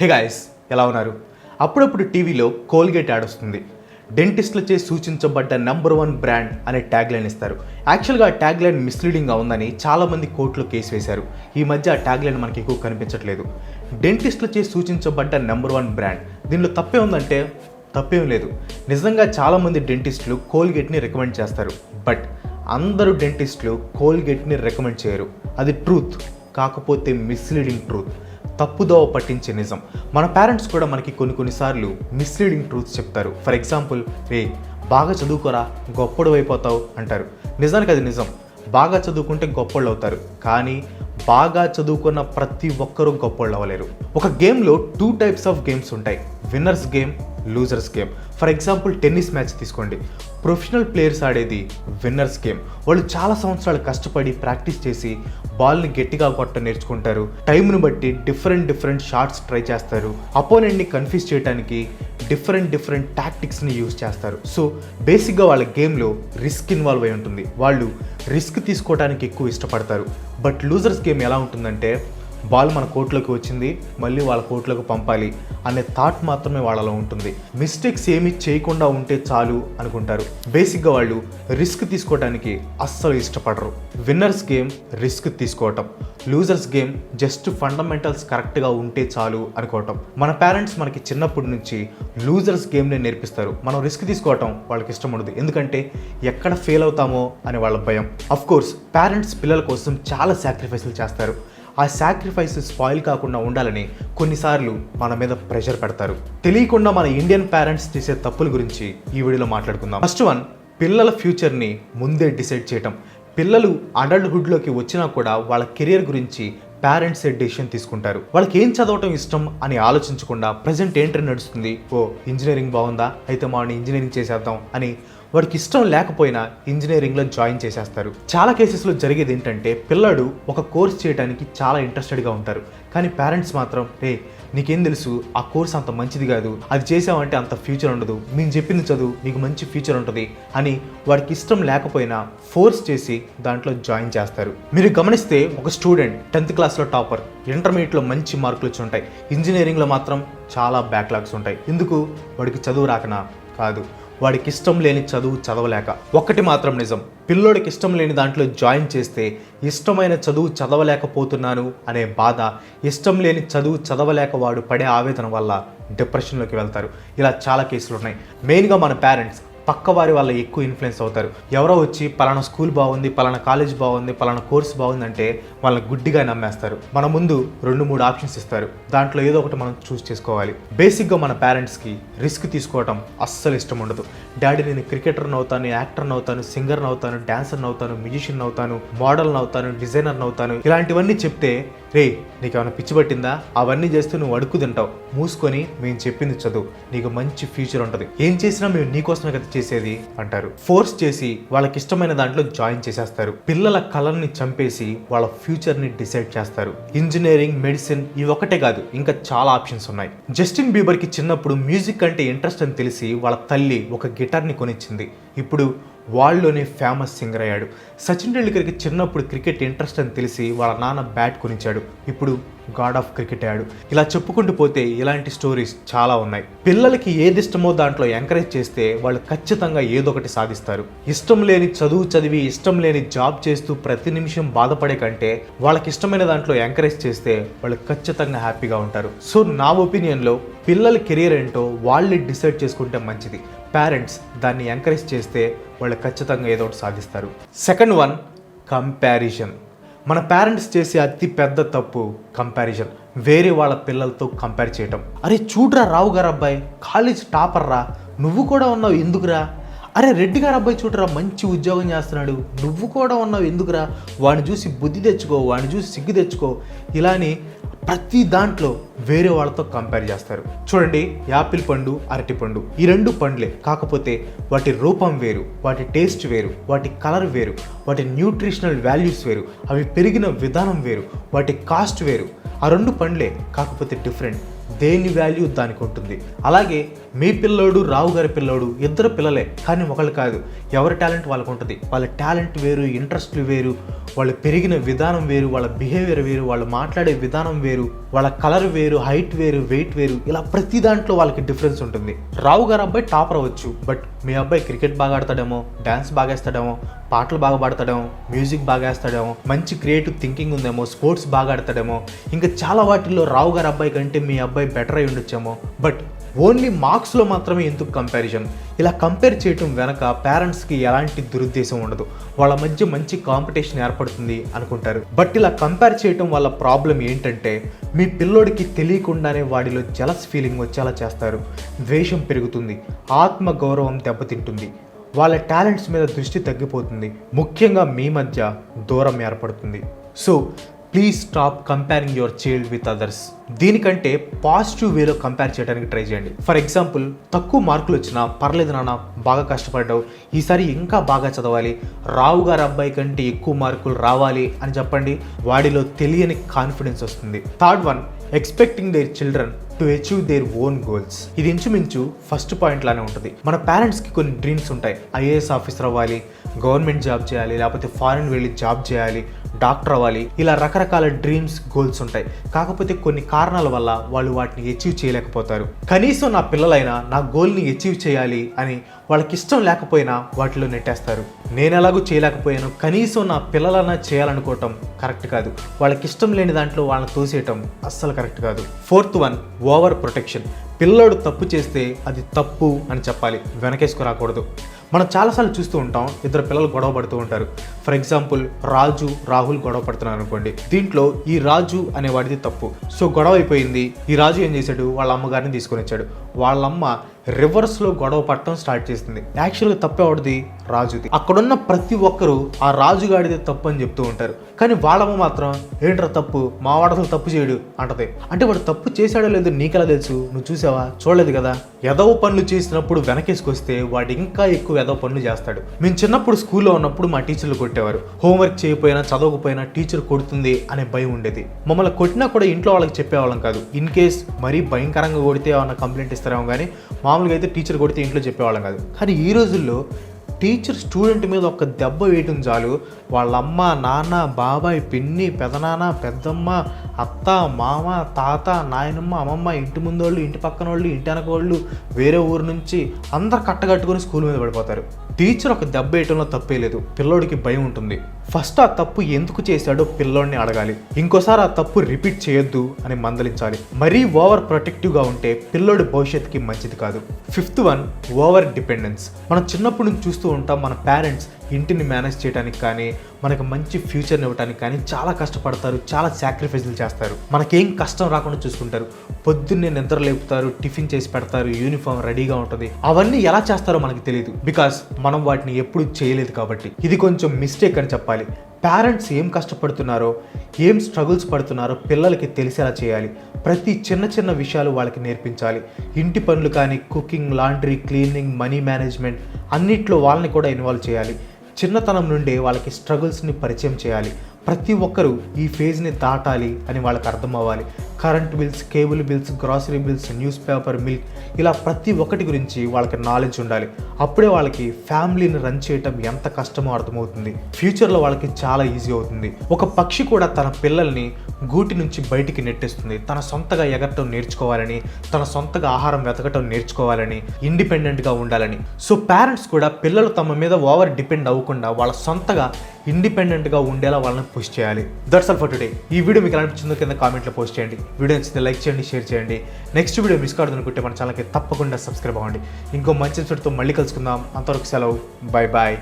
Hey guys ఎలా ఉన్నారు? అప్పుడప్పుడు టీవీలో కోల్గేట్ యాడ్ వస్తుంది. డెంటిస్ట్లచే సూచించబడ్డ నెంబర్ వన్ బ్రాండ్ అనే ట్యాగ్ లైన్ ఇస్తారు యాక్చువల్గా ఆ ట్యాగ్ లైన్ మిస్లీడింగ్గా ఉందని చాలామంది కోర్టులో కేసు వేశారు. ఈ మధ్య ఆ ట్యాగ్ లైన్ మనకి ఎక్కువ కనిపించట్లేదు. డెంటిస్టులచే సూచించబడ్డ నెంబర్ వన్ బ్రాండ్ దీనిలో తప్పే ఉందంటే తప్పేం లేదు. నిజంగా చాలామంది డెంటిస్టులు కోల్గేట్ని రికమెండ్ చేస్తారు. బట్ అందరూ డెంటిస్టులు కోల్గేట్ని రికమెండ్ చేయరు. అది ట్రూత్ కాకపోతే మిస్లీడింగ్ ట్రూత్ తప్పుదోవ పట్టించే నిజం. మన పేరెంట్స్ కూడా మనకి కొన్ని కొన్నిసార్లు మిస్లీడింగ్ ట్రూత్స్ చెప్తారు. ఫర్ ఎగ్జాంపుల్ రే బాగా చదువుకోరా గొప్పడు అయిపోతావు అంటారు. నిజానికి అది నిజం. బాగా చదువుకుంటే గొప్పళ్ళు అవుతారు. కానీ బాగా చదువుకున్న ప్రతి ఒక్కరూ గొప్పళ్ళు అవ్వలేరు. ఒక గేమ్లో టూ టైప్స్ ఆఫ్ గేమ్స్ ఉంటాయి. Winners game losers game for example tennis match తీసుకోండి. ప్రొఫెషనల్ ప్లేయర్స్ ఆడేది విన్నర్స్ గేమ్ వాళ్ళు చాలా సంవత్సరాలు కష్టపడి ప్రాక్టీస్ చేసి బాల్ని గట్టిగా కొట్ట నేర్చుకుంటారు. టైంను బట్టి డిఫరెంట్ డిఫరెంట్ షాట్స్ ట్రై చేస్తారు. అపోనెంట్ని కన్ఫ్యూజ్ చేయడానికి డిఫరెంట్ డిఫరెంట్ టాక్టిక్స్ని యూజ్ చేస్తారు. సో బేసిక్గా వాళ్ళ గేమ్లో రిస్క్ ఇన్వాల్వ్ అయి ఉంటుంది. వాళ్ళు రిస్క్ తీసుకోవడానికి ఎక్కువ ఇష్టపడతారు. బట్ లూజర్స్ గేమ్ ఎలా ఉంటుందంటే బాల్ మన కోర్టులోకి వచ్చింది మళ్ళీ వాళ్ళ కోర్టులోకి పంపాలి అనే థాట్ మాత్రమే వాళ్ళలో ఉంటుంది. మిస్టేక్స్ ఏమీ చేయకుండా ఉంటే చాలు అనుకుంటారు. బేసిక్గా వాళ్ళు రిస్క్ తీసుకోవడానికి అస్సలు ఇష్టపడరు. విన్నర్స్ గేమ్ రిస్క్ తీసుకోవటం. లూజర్స్ గేమ్ జస్ట్ ఫండమెంటల్స్ కరెక్ట్గా ఉంటే చాలు అనుకోవటం. మన పేరెంట్స్ మనకి చిన్నప్పటి నుంచి లూజర్స్ గేమ్ని నేర్పిస్తారు. మనం రిస్క్ తీసుకోవటం వాళ్ళకి ఇష్టం ఉండదు. ఎందుకంటే ఎక్కడ ఫెయిల్ అవుతామో అని వాళ్ళ భయం. అఫ్ కోర్స్ పేరెంట్స్ పిల్లల కోసం చాలా సాక్రిఫైస్లు చేస్తారు. ఆ సాక్రిఫైస్ స్పాయిల్ కాకుండా ఉండాలని కొన్నిసార్లు మన మీద ప్రెషర్ పెడతారు. తెలియకుండా మన ఇండియన్ పేరెంట్స్ చేసే తప్పుల గురించి ఈ వీడియోలో మాట్లాడుకుందాం. ఫస్ట్ వన్ పిల్లల ఫ్యూచర్ని ముందే డిసైడ్ చేయటం. పిల్లలు అడల్ట్హుడ్లోకి వచ్చినా కూడా వాళ్ళ కెరియర్ గురించి పేరెంట్స్ డెసిషన్ తీసుకుంటారు. వాళ్ళకి ఏం చదవటం ఇష్టం అని ఆలోచించకుండా ప్రజెంట్ ఏంటని నడుస్తుంది? ఓ ఇంజనీరింగ్ బాగుందా? అయితే మా ఇంజనీరింగ్ చేసేద్దాం అని వాడికి ఇష్టం లేకపోయినా ఇంజనీరింగ్లో జాయిన్ చేసేస్తారు. చాలా కేసెస్లో జరిగేది ఏంటంటే పిల్లడు ఒక కోర్స్ చేయడానికి చాలా ఇంట్రెస్టెడ్గా ఉంటారు. కానీ పేరెంట్స్ మాత్రం రే నీకేం తెలుసు? ఆ కోర్స్ అంత మంచిది కాదు. అది చేసావంటే అంత ఫ్యూచర్ ఉండదు. మేము చెప్పింది చదువు నీకు మంచి ఫ్యూచర్ ఉంటుంది అని వాడికి ఇష్టం లేకపోయినా ఫోర్స్ చేసి దాంట్లో జాయిన్ చేస్తారు. మీరు గమనిస్తే ఒక స్టూడెంట్ టెన్త్ క్లాస్లో టాపర్ ఇంటర్మీడియట్లో మంచి మార్కులు వచ్చి ఉంటాయి. ఇంజనీరింగ్లో మాత్రం చాలా బ్యాక్లాగ్స్ ఉంటాయి. ఎందుకు? వాడికి చదువు రాకనా? కాదు. వాడికి ఇష్టం లేని చదువు చదవలేక. ఒక్కటి మాత్రం నిజం పిల్లోడికి ఇష్టం లేని దాంట్లో జాయిన్ చేస్తే ఇష్టమైన చదువు చదవలేకపోతున్నాను అనే బాధ ఇష్టం లేని చదువు చదవలేక వాడు పడే ఆవేదన వల్ల డిప్రెషన్లోకి వెళ్తారు. ఇలా చాలా కేసులు ఉన్నాయి మెయిన్గా మన పేరెంట్స్ పక్క వారి వల్ల ఎక్కువ ఇన్ఫ్లుయెన్స్ అవుతారు. ఎవరో వచ్చి పలానా స్కూల్ బాగుంది పలానా కాలేజ్ బాగుంది పలానా కోర్స్ బాగుందంటే వాళ్ళని గుడ్డిగా నమ్మేస్తారు. మన ముందు రెండు మూడు ఆప్షన్స్ ఇస్తారు. దాంట్లో ఏదో ఒకటి మనం చూస్ చేసుకోవాలి. బేసిక్గా మన పేరెంట్స్కి రిస్క్ తీసుకోవటం అస్సలు ఇష్టం ఉండదు. డాడీ నేను క్రికెటర్ని అవుతాను యాక్టర్ని అవుతాను సింగర్ని అవుతాను డాన్సర్ని అవుతాను మ్యూజిషియన్ అవుతాను మోడల్ని అవుతాను డిజైనర్ని అవుతాను ఇలాంటివన్నీ చెప్తే రే నీకేమైనా పిచ్చి పట్టిందా? అవన్నీ చేస్తూ నువ్వు అడుక్కు తింటావు. మూసుకొని మేము చెప్పింది చదువు. నీకు మంచి ఫ్యూచర్ ఉంటుంది. ఏం చేసినా మేము నీకోసమే కదా చేసేది? అంటారు. ఫోర్స్ చేసి వాళ్ళకి ఇష్టమైన దాంట్లో జాయిన్ చేసేస్తారు. పిల్లల కళల్ని చంపేసి వాళ్ళ ఫ్యూచర్ని డిసైడ్ చేస్తారు. ఇంజనీరింగ్ మెడిసిన్ ఇవి ఒకటే కాదు ఇంకా చాలా ఆప్షన్స్ ఉన్నాయి. జస్టిన్ బీబర్కి చిన్నప్పుడు మ్యూజిక్ అంటే ఇంట్రెస్ట్ అని తెలిసి వాళ్ళ తల్లి ఒక గిటార్ని కొనిచ్చింది. ఇప్పుడు వాళ్ళలోనే ఫేమస్ సింగర్ అయ్యాడు. సచిన్ టెండూల్కర్కి చిన్నప్పుడు క్రికెట్ ఇంట్రెస్ట్ అని తెలిసి వాళ్ళ నాన్న బ్యాట్ కొనిచ్చాడు. ఇప్పుడు గాడ్ ఆఫ్ క్రికెట్ అయ్యాడు. ఇలా చెప్పుకుంటూ పోతే ఇలాంటి స్టోరీస్ చాలా ఉన్నాయి. పిల్లలకి ఏది ఇష్టమో దాంట్లో ఎంకరేజ్ చేస్తే వాళ్ళు ఖచ్చితంగా ఏదో ఒకటి సాధిస్తారు. ఇష్టం లేని చదువు చదివి ఇష్టం లేని జాబ్ చేస్తూ ప్రతి నిమిషం బాధపడే కంటే వాళ్ళకి ఇష్టమైన దాంట్లో ఎంకరేజ్ చేస్తే వాళ్ళు ఖచ్చితంగా హ్యాపీగా ఉంటారు. సో నా ఒపీనియన్లో పిల్లల కెరీర్ ఏంటో వాళ్ళే డిసైడ్ చేసుకుంటే మంచిది. పేరెంట్స్ దాన్ని ఎంకరేజ్ చేస్తే వాళ్ళు ఖచ్చితంగా ఏదో ఒకటి సాధిస్తారు. సెకండ్ వన్ కంపారిజన్ మన పేరెంట్స్ చేసే అతి పెద్ద తప్పు కంపారిజన్ వేరే వాళ్ళ పిల్లలతో కంపేర్ చేయటం. అరే చూడరా రావు గారు అబ్బాయి కాలేజ్ టాపర్ రా. నువ్వు కూడా ఉన్నావు ఎందుకురా? అరే రెడ్డి గారు అబ్బాయి చూడరా మంచి ఉద్యోగం చేస్తున్నాడు. నువ్వు కూడా ఉన్నావు ఎందుకురా? వాడిని చూసి బుద్ధి తెచ్చుకో వాడిని చూసి సిగ్గు తెచ్చుకో. ఇలా అని ప్రతి దాంట్లో వేరే వాళ్ళతో కంపేర్ చేస్తారు. చూడండి యాపిల్ పండు అరటి పండు. ఈ రెండు పండ్లే. కాకపోతే వాటి రూపం వేరు వాటి టేస్ట్ వేరు వాటి కలర్ వేరు వాటి న్యూట్రిషనల్ వాల్యూస్ వేరు అవి పెరిగిన విధానం వేరు వాటి కాస్ట్ వేరు. ఆ రెండు పండ్లే కాకపోతే డిఫరెంట్. దేని వాల్యూ దానికి ఉంటుంది? అలాగే మీ పిల్లోడు రావు గారి పిల్లోడు ఇద్దరు పిల్లలే కానీ ఒకళ్ళు కాదు. ఎవరి టాలెంట్ వాళ్ళకు ఉంటుంది? వాళ్ళ టాలెంట్ వేరు ఇంట్రెస్ట్లు వేరు వాళ్ళు పెరిగిన విధానం వేరు వాళ్ళ బిహేవియర్ వేరు వాళ్ళు మాట్లాడే విధానం వేరు వాళ్ళ కలర్ వేరు హైట్ వేరు వెయిట్ వేరు ఇలా ప్రతి దాంట్లో వాళ్ళకి డిఫరెన్స్ ఉంటుంది. రావు గారు అబ్బాయి టాపర్ అవ్వచ్చు బట్ మీ అబ్బాయి క్రికెట్ బాగా ఆడతాడేమో డ్యాన్స్ బాగా వేస్తాడేమో పాటలు బాగా పాడతాడేమో మ్యూజిక్ బాగా వేస్తాడేమో మంచి క్రియేటివ్ థింకింగ్ ఉందేమో స్పోర్ట్స్ బాగా ఆడతాడేమో ఇంకా చాలా వాటిల్లో రావు గారి అబ్బాయి కంటే మీ అబ్బాయి బెటర్ అయి ఉండొచ్చేమో. బట్ ఓన్లీ మార్క్స్లో మాత్రమే ఎందుకు కంపారిజన్ ఇలా కంపేర్ చేయటం వెనక పేరెంట్స్కి ఎలాంటి దురుద్దేశం ఉండదు. వాళ్ళ మధ్య మంచి కాంపిటీషన్ ఏర్పడుతుంది అనుకుంటారు. బట్ ఇలా కంపేర్ చేయటం వల్ల ప్రాబ్లం ఏంటంటే మీ పిల్లోడికి తెలియకుండానే వాడిలో జలస్ ఫీలింగ్ వచ్చేలా చేస్తారు. ద్వేషం పెరుగుతుంది. ఆత్మ గౌరవం దెబ్బతింటుంది. వాళ్ళ టాలెంట్స్ మీద దృష్టి తగ్గిపోతుంది. ముఖ్యంగా మీ మధ్య దూరం ఏర్పడుతుంది. So please stop comparing your child with others దీనికంటే పాజిటివ్ వేలో కంపేర్ చేయడానికి ట్రై చేయండి. ఫర్ ఎగ్జాంపుల్ తక్కువ మార్కులు వచ్చినా పర్లేదు నాన్న బాగా కష్టపడ్డావు. ఈసారి ఇంకా బాగా చదవాలి. రావు గారు అబ్బాయి కంటే ఎక్కువ మార్కులు రావాలి అని చెప్పండి. వాడిలో తెలియని కాన్ఫిడెన్స్ వస్తుంది. Third one expecting their children to achieve their own goals ఇది ఇంచుమించు ఫస్ట్ పాయింట్ లానే ఉంటుంది. మన పేరెంట్స్కి కొన్ని డ్రీమ్స్ ఉంటాయి. ఐఏఎస్ ఆఫీసర్ అవ్వాలి గవర్నమెంట్ జాబ్ చేయాలి లేకపోతే ఫారెన్ వెళ్ళి జాబ్ చేయాలి డాక్టర్ అవ్వాలి. ఇలా రకరకాల డ్రీమ్స్ గోల్స్ ఉంటాయి. కాకపోతే కొన్ని కారణాల వల్ల వాళ్ళు వాటిని అచీవ్ చేయలేకపోతారు. కనీసం నా పిల్లలైనా నా గోల్ని అచీవ్ చేయాలి అని వాళ్ళకి ఇష్టం లేకపోయినా వాటిలో నెట్టేస్తారు. నేను ఎలాగో చేయలేకపోయాను. కనీసం నా పిల్లలన్నా చేయాలనుకోవటం కరెక్ట్ కాదు. వాళ్ళకి ఇష్టం లేని దాంట్లో వాళ్ళని తోసేయటం అస్సలు కరెక్ట్ కాదు. Fourth one over protection. పిల్లోడు తప్పు చేస్తే అది తప్పు అని చెప్పాలి. వెనకేసుకు రాకూడదు. మనం చాలాసార్లు చూస్తూ ఉంటాం ఇద్దరు పిల్లలు గొడవ పడుతూ ఉంటారు. ఫర్ ఎగ్జాంపుల్ రాజు రాహుల్ గొడవ పడుతున్నారు అనుకోండి. దీంట్లో ఈ రాజు అనేవాడిది తప్పు. సో గొడవ అయిపోయింది. ఈ రాజు ఏం చేశాడు? వాళ్ళ అమ్మగారిని తీసుకొని వచ్చాడు. వాళ్ళమ్మ రివర్స్లో గొడవ పట్టడం స్టార్ట్ చేసింది. యాక్చువల్గా తప్పేవాడిది రాజుది. అక్కడున్న ప్రతి ఒక్కరూ ఆ రాజుగాడిదే తప్పు అని చెప్తూ ఉంటారు. కానీ వాళ్ళమ్మ మాత్రం ఏంట్రా తప్పు? మా వాడు తప్పు చేయడు అంటది. అంటే వాడు తప్పు చేశాడో లేదో నీకెలా తెలుసు? నువ్వు చూసావా? చూడలేదు కదా? ఎదవ పనులు చేసినప్పుడు వెనకేసుకొస్తే వాడు ఇంకా ఎక్కువ ఎదవ పనులు చేస్తాడు. మేము చిన్నప్పుడు స్కూల్లో ఉన్నప్పుడు మా టీచర్లు కొట్టేవారు. హోంవర్క్ చేయకపోయినా చదవకపోయినా టీచర్ కొడుతుంది అనే భయం ఉండేది. మమ్మల్ని కొట్టినా కూడా ఇంట్లో వాళ్ళకి చెప్పేవాళ్ళం కాదు. ఇన్ కేస్ మరీ భయంకరంగా కొడితే ఏమన్నా కంప్లైంట్ ఇస్తారేమో కానీ మా మామూలుగా అయితే టీచర్ కొడితే ఇంట్లో చెప్పేవాళ్ళం కాదు. కానీ ఈ రోజుల్లో టీచర్ స్టూడెంట్ మీద ఒక దెబ్బ వేయటం చాలు. వాళ్ళ అమ్మ నాన్న బాబాయ్ పిన్ని పెదనాన్న పెద్దమ్మ అత్త మామ తాత నాయనమ్మ అమ్మమ్మ ఇంటి ముందోళ్ళు ఇంటి పక్కన వాళ్ళు ఇంటి వెనక వాళ్ళు వేరే ఊరు నుంచి అందరు కట్టగట్టుకుని స్కూల్ మీద పడిపోతారు. టీచర్ ఒక దెబ్బ వేయటంలో తప్పే లేదు. పిల్లోడికి భయం ఉంటుంది. ఫస్ట్ ఆ తప్పు ఎందుకు చేశాడో పిల్లోడిని అడగాలి. ఇంకోసారి ఆ తప్పు రిపీట్ చేయొద్దు అని మందలించాలి. మరీ ఓవర్ ప్రొటెక్టివ్గా ఉంటే పిల్లోడి భవిష్యత్తుకి మంచిది కాదు. Fifth one over dependence. మనం చిన్నప్పటి నుంచి చూస్తూ ఉంటాం మన పేరెంట్స్ ఇంటిని మేనేజ్ చేయడానికి కానీ మనకు మంచి ఫ్యూచర్ని ఇవ్వడానికి కానీ చాలా కష్టపడతారు చాలా సాక్రిఫైస్లు చేస్తారు. మనకేం కష్టం రాకుండా చూసుకుంటారు. పొద్దున్నే నిద్ర లేపుతారు టిఫిన్ చేసి పెడతారు యూనిఫామ్ రెడీగా ఉంటుంది. అవన్నీ ఎలా చేస్తారో మనకి తెలియదు బికాస్ మనం వాటిని ఎప్పుడు చేయలేదు కాబట్టి. ఇది కొంచెం మిస్టేక్ అని చెప్పాలి. పేరెంట్స్ ఏం కష్టపడుతున్నారో ఏం స్ట్రగుల్స్ పడుతున్నారో పిల్లలకి తెలిసేలా చేయాలి. ప్రతి చిన్న చిన్న విషయాలు వాళ్ళకి నేర్పించాలి. ఇంటి పనులు కానీ cooking laundry cleaning money management అన్నిట్లో వాళ్ళని కూడా ఇన్వాల్వ్ చేయాలి. చిన్నతనం నుండే వాళ్ళకి స్ట్రగుల్స్ని పరిచయం చేయాలి. ప్రతి ఒక్కరూ ఈ ఫేజ్ని దాటాలి అని వాళ్ళకి అర్థం అవ్వాలి current bills cable bills grocery bills newspaper milk ఇలా ప్రతి ఒక్కటి గురించి వాళ్ళకి నాలెడ్జ్ ఉండాలి. అప్పుడే వాళ్ళకి ఫ్యామిలీని రన్ చేయటం ఎంత కష్టమో అర్థమవుతుంది. ఫ్యూచర్లో వాళ్ళకి చాలా ఈజీ అవుతుంది. ఒక పక్షి కూడా తన పిల్లల్ని గూటి నుంచి బయటికి నెట్టేస్తుంది. తన సొంతగా ఎగరటం నేర్చుకోవాలని తన సొంతగా ఆహారం వెతకటం నేర్చుకోవాలని ఇండిపెండెంట్గా ఉండాలని. సో పేరెంట్స్ కూడా పిల్లలు తమ మీద ఓవర్ డిపెండ్ అవ్వకుండా వాళ్ళ సొంతగా ఇండిపెండెంట్గా ఉండేలా వాళ్ళని పుష్ చేయాలి. దట్స్ ఆల్ ఫర్ టుడే ఈ వీడియో మీకు అనిపించిందో కింద కామెంట్లో పోస్ట్ చేయండి. వీడియో నచ్చితే లైక్ చేయండి షేర్ చేయండి. నెక్స్ట్ వీడియో మిస్ కాదు అనుకుంటే మన ఛానల్కి తప్పకుండా సబ్స్క్రైబ్ అవ్వండి. ఇంకో మంచి ఎపిసోడ్తో మళ్ళీ కలుసుకుందాం. అంతవరకు సెలవు. Bye bye